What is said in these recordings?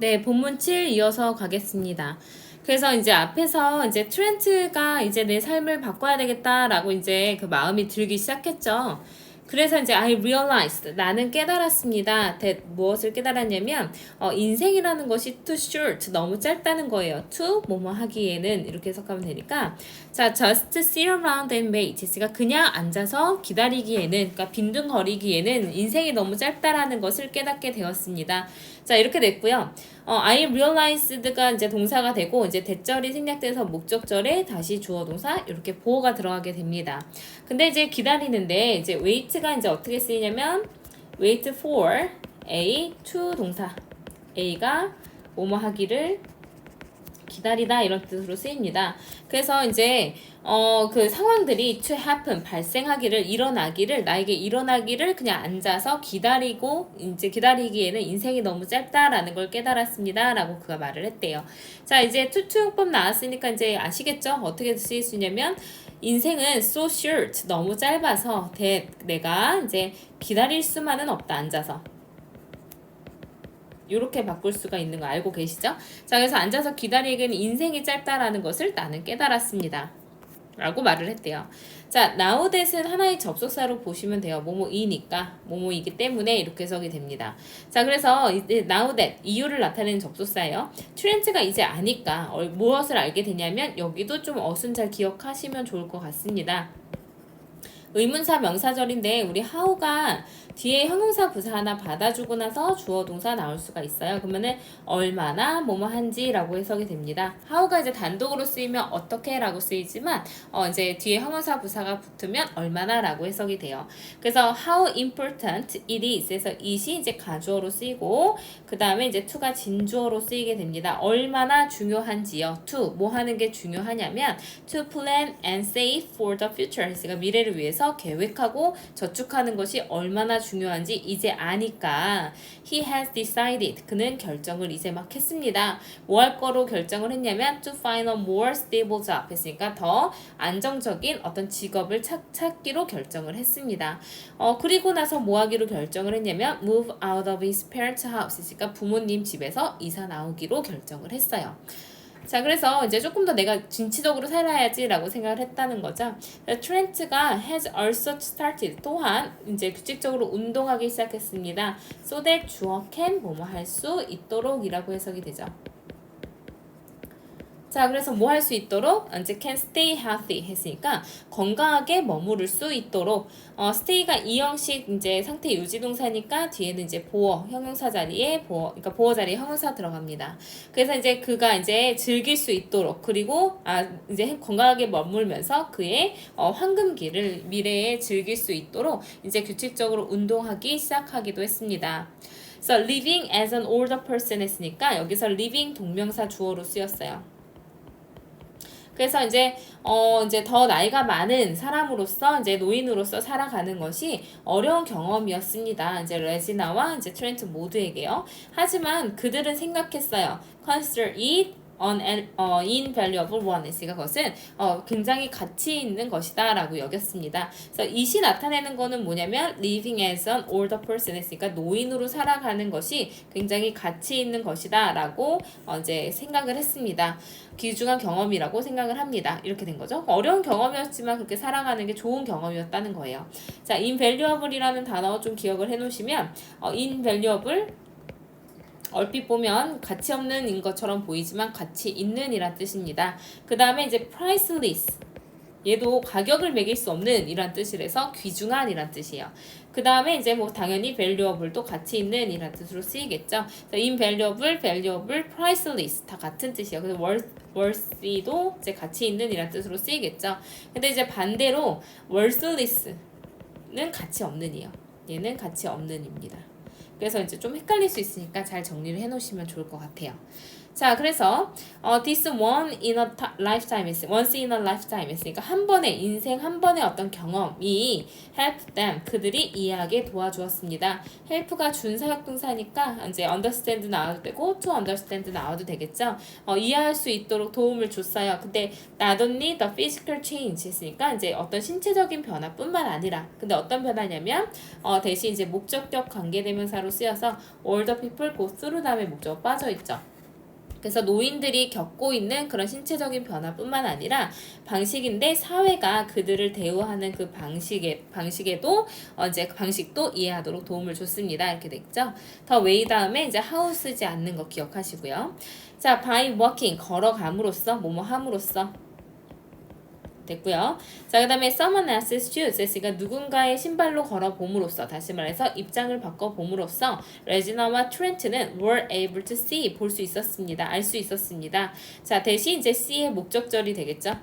네, 본문 7 이어서 가겠습니다. 그래서 이제 앞에서 이제 트렌트가 이제 내 삶을 바꿔야 되겠다라고 이제 그 마음이 들기 시작했죠. 그래서 이제 I realized 나는 깨달았습니다. that 무엇을 깨달았냐면 어, 인생이라는 것이 too short 너무 짧다는 거예요. to 뭐뭐 하기에는 이렇게 해석하면 되니까 자 just sit around and wait 제가 그냥 앉아서 기다리기에는 그러니까 빈둥거리기에는 인생이 너무 짧다라는 것을 깨닫게 되었습니다. 자 이렇게 됐고요. 어, I realized가 이제 동사가 되고 이제 대절이 생략돼서 목적절에 다시 주어 동사 이렇게 보호가 들어가게 됩니다. 근데 이제 기다리는데 이제 wait가 이제 어떻게 쓰이냐면 wait for A to 동사 A가 뭐뭐 하기를 기다리다 이런 뜻으로 쓰입니다. 그래서 이제 어 그 상황들이 to happen 발생하기를 일어나기를 나에게 일어나기를 그냥 앉아서 기다리고 이제 기다리기에는 인생이 너무 짧다라는 걸 깨달았습니다라고 그가 말을 했대요. 자 이제 투투용법 나왔으니까 이제 아시겠죠? 어떻게 쓰일 수 있냐면 인생은 so short 너무 짧아서 대, 내가 이제 기다릴 수만은 없다 앉아서 이렇게 바꿀 수가 있는 거 알고 계시죠? 자, 그래서 앉아서 기다리기는 인생이 짧다라는 것을 나는 깨달았습니다. 라고 말을 했대요. 자, now that은 하나의 접속사로 보시면 돼요. 뭐뭐이니까, 뭐뭐이기 때문에 이렇게 해석이 됩니다. 자, 그래서 이제 now that, 이유를 나타내는 접속사예요. 트렌트가 이제 아니까 어, 무엇을 알게 되냐면 여기도 좀 어순 잘 기억하시면 좋을 것 같습니다. 의문사 명사절인데 우리 how가 뒤에 형용사 부사 하나 받아주고 나서 주어 동사 나올 수가 있어요. 그러면은 얼마나 뭐뭐 한지라고 해석이 됩니다. how가 이제 단독으로 쓰이면 어떻게라고 쓰이지만 어 이제 뒤에 형용사 부사가 붙으면 얼마나라고 해석이 돼요. 그래서 how important it is.에서 it이 이제 가주어로 쓰이고 그 다음에 이제 to가 진주어로 쓰이게 됩니다. 얼마나 중요한지요. to 뭐 하는 게 중요하냐면 to plan and save for the future. 그러니까 미래를 위해서 계획하고 저축하는 것이 얼마나 중요한지 이제 아니까 he has decided 그는 결정을 이제 막 했습니다. 뭐 할 거로 결정을 했냐면 to find a more stable job 했으니까 더 안정적인 어떤 직업을 찾, 찾기로 결정을 했습니다. 어 그리고 나서 뭐 하기로 결정을 했냐면 move out of his parents' house 그러니까 부모님 집에서 이사 나오기로 결정을 했어요. 자, 그래서 이제 조금 더 내가 진취적으로 살아야지라고 생각을 했다는 거죠. 트렌트가 has also started 또한 이제 규칙적으로 운동하기 시작했습니다. So that 주어 can 뭐뭐 할 수 있도록이라고 해석이 되죠. 자, 그래서 뭐 할 수 있도록 이제 can stay healthy 했으니까 건강하게 머무를 수 있도록 어, stay가 이형식 이제 상태 유지 동사니까 뒤에는 이제 보어 형용사 자리에 보어 그러니까 보어 자리에 형용사 들어갑니다. 그래서 이제 그가 이제 즐길 수 있도록 그리고 아 이제 건강하게 머물면서 그의 어, 황금기를 미래에 즐길 수 있도록 이제 규칙적으로 운동하기 시작하기도 했습니다. 그래서 living as an older person 했으니까 여기서 living 동명사 주어로 쓰였어요. 그래서 이제 어 이제 더 나이가 많은 사람으로서 이제 노인으로서 살아가는 것이 어려운 경험이었습니다. 이제 레지나와 이제 트렌트 모두에게요. 하지만 그들은 생각했어요. Consider it on an, 어, invaluable one 했으니까 그것은 어, 굉장히 가치 있는 것이다 라고 여겼습니다. 그래서 이시 나타내는 거는 뭐냐면 living as an older person 했으니까 노인으로 살아가는 것이 굉장히 가치 있는 것이다 라고 어, 이제 생각을 했습니다. 귀중한 경험이라고 생각을 합니다. 이렇게 된 거죠. 어려운 경험이었지만 그렇게 살아가는 게 좋은 경험이었다는 거예요. 자, invaluable이라는 단어 좀 기억을 해 놓으시면 어, invaluable 얼핏 보면 가치 없는 인 것처럼 보이지만 가치 있는 이란 뜻입니다. 그 다음에 이제 priceless. 얘도 가격을 매길 수 없는 이란 뜻이라서 귀중한 이란 뜻이에요. 그 다음에 이제 뭐 당연히 valuable도 가치 있는 이란 뜻으로 쓰이겠죠. invaluable, valuable, priceless 다 같은 뜻이에요. 그래서 worth, worthy도 이제 가치 있는 이란 뜻으로 쓰이겠죠. 근데 이제 반대로 worthless는 가치 없는이에요. 얘는 가치 없는입니다. 그래서 이제 좀 헷갈릴 수 있으니까 잘 정리를 해 놓으시면 좋을 것 같아요. 자, 그래서 어, this one in a lifetime once in a lifetime 있으니까 한 번의 인생 한 번의 어떤 경험이 help them 그들이 이해하게 도와주었습니다. help가 준사역동사니까 이제 understand 나와도 되고 to understand 나와도 되겠죠. 어, 이해할 수 있도록 도움을 줬어요. 근데 not only the physical change 했으니까 이제 어떤 신체적인 변화뿐만 아니라 근데 어떤 변화냐면 어, 대신 이제 목적격 관계대명사로 쓰여서 all the people go through 다음에 목적 빠져 있죠. 그래서 노인들이 겪고 있는 그런 신체적인 변화뿐만 아니라 방식인데 사회가 그들을 대우하는 그 방식에 방식에도 어 이제 그 방식도 이해하도록 도움을 줬습니다. 이렇게 됐죠. 더 웨이 다음에 이제 how 쓰지 않는 거 기억하시고요. 자, by walking 걸어감으로써 뭐뭐 함으로써 됐고요. 자, 그 다음에 someone else's shoes 했으니까 누군가의 신발로 걸어 봄으로써 다시 말해서 입장을 바꿔 봄으로써 레지나와 트렌트는 were able to see 볼 수 있었습니다. 알 수 있었습니다. 자, 대신 이제 see의 목적절이 되겠죠.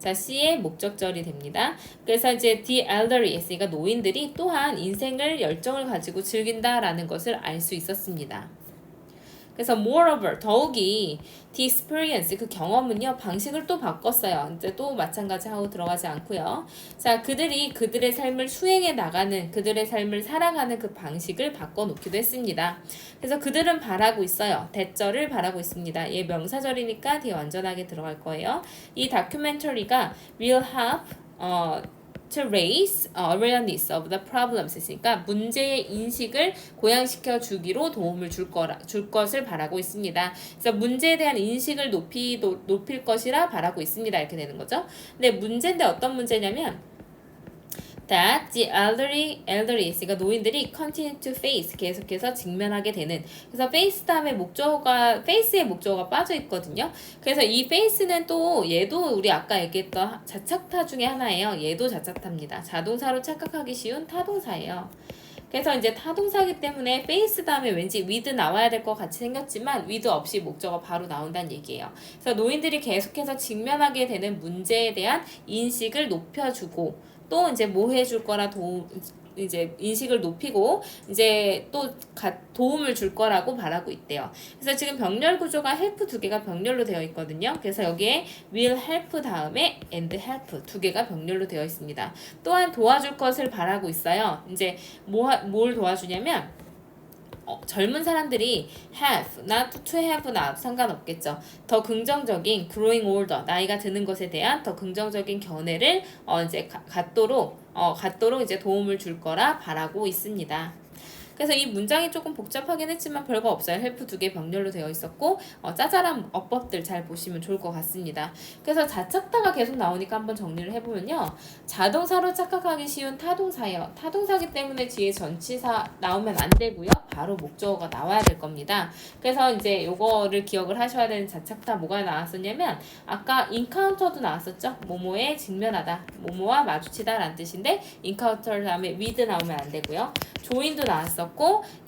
자, C의 목적절이 됩니다. 그래서 이제 the elderly 했으니까 노인들이 또한 인생을 열정을 가지고 즐긴다라는 것을 알 수 있었습니다. 그래서 moreover 더욱이 the experience 그 경험은요 방식을 또 바꿨어요. 이제 또 마찬가지 하고 들어가지 않고요. 자 그들이 그들의 삶을 수행해 나가는 그들의 삶을 살아가는 그 방식을 바꿔 놓기도 했습니다. 그래서 그들은 바라고 있어요. 대절을 바라고 있습니다. 얘 명사절이니까 뒤에 완전하게 들어갈 거예요. 이 다큐멘터리가 will have 어 to raise awareness of the problems 있으니까 문제의 인식을 고양시켜 주기로 도움을 줄 거라 줄 것을 바라고 있습니다. 그래서 문제에 대한 인식을 높이 노, 높일 것이라 바라고 있습니다. 이렇게 되는 거죠. 근데 문제인데 어떤 문제냐면 that the elderly elderly 있으니까 노인들이 continue to face 계속해서 직면하게 되는 그래서 face 다음에 목적어가 face의 목적어가 빠져 있거든요. 그래서 이 face는 또 얘도 우리 아까 얘기했던 자착타 중에 하나예요. 얘도 자착타입니다. 자동사로 착각하기 쉬운 타동사예요. 그래서 이제 타동사기 때문에 face 다음에 왠지 with 나와야 될 것 같이 생겼지만 with 없이 목적어 바로 나온다는 얘기예요. 그래서 노인들이 계속해서 직면하게 되는 문제에 대한 인식을 높여주고 또 이제 뭐 해줄 거라 도움 이제 인식을 높이고 이제 또 가, 도움을 줄 거라고 바라고 있대요. 그래서 지금 병렬 구조가 help 두 개가 병렬로 되어 있거든요. 그래서 여기에 will help 다음에 and help 두 개가 병렬로 되어 있습니다. 또한 도와줄 것을 바라고 있어요. 이제 뭐, 뭘 도와주냐면 어, 젊은 사람들이 have, not to have나 상관없겠죠. 더 긍정적인 growing older, 나이가 드는 것에 대한 더 긍정적인 견해를 어, 이제 가, 갖도록 어, 갖도록 이제 도움을 줄 거라 바라고 있습니다. 그래서 이 문장이 조금 복잡하긴 했지만 별거 없어요. 헬프 두 개 병렬로 되어 있었고 어, 짜잘한 어법들 잘 보시면 좋을 것 같습니다. 그래서 자착타가 계속 나오니까 한번 정리를 해보면요. 자동사로 착각하기 쉬운 타동사예요. 타동사기 때문에 뒤에 전치사 나오면 안 되고요. 바로 목적어가 나와야 될 겁니다. 그래서 이제 요거를 기억을 하셔야 되는 자착타 뭐가 나왔었냐면 아까 encounter도 나왔었죠. 모모에 직면하다. 모모와 마주치다 라는 뜻인데 encounter 다음에 with 나오면 안 되고요. join도 나왔었고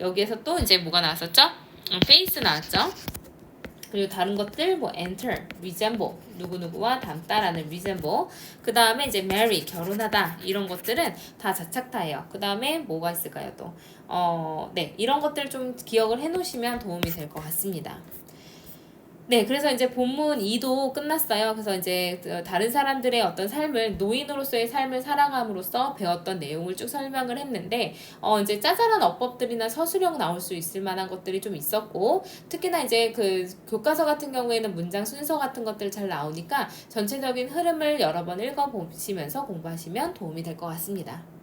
여기에서 또 이제 뭐가 나왔었죠? 음, face 나왔죠. 그리고 다른 것들 뭐 enter, resemble 누구누구와 닮다라는 resemble 그 다음에 이제 marry 결혼하다 이런 것들은 다 자착타예요. 그 다음에 뭐가 있을까요 또? 어, 네 이런 것들 좀 기억을 해 놓으시면 도움이 될 것 같습니다. 네, 그래서 이제 본문 2도 끝났어요. 그래서 이제 다른 사람들의 어떤 삶을 노인으로서의 삶을 살아감으로써 배웠던 내용을 쭉 설명을 했는데 어 이제 짜잘한 어법들이나 서술형 나올 수 있을 만한 것들이 좀 있었고 특히나 이제 그 교과서 같은 경우에는 문장 순서 같은 것들 잘 나오니까 전체적인 흐름을 여러 번 읽어 보시면서 공부하시면 도움이 될 것 같습니다.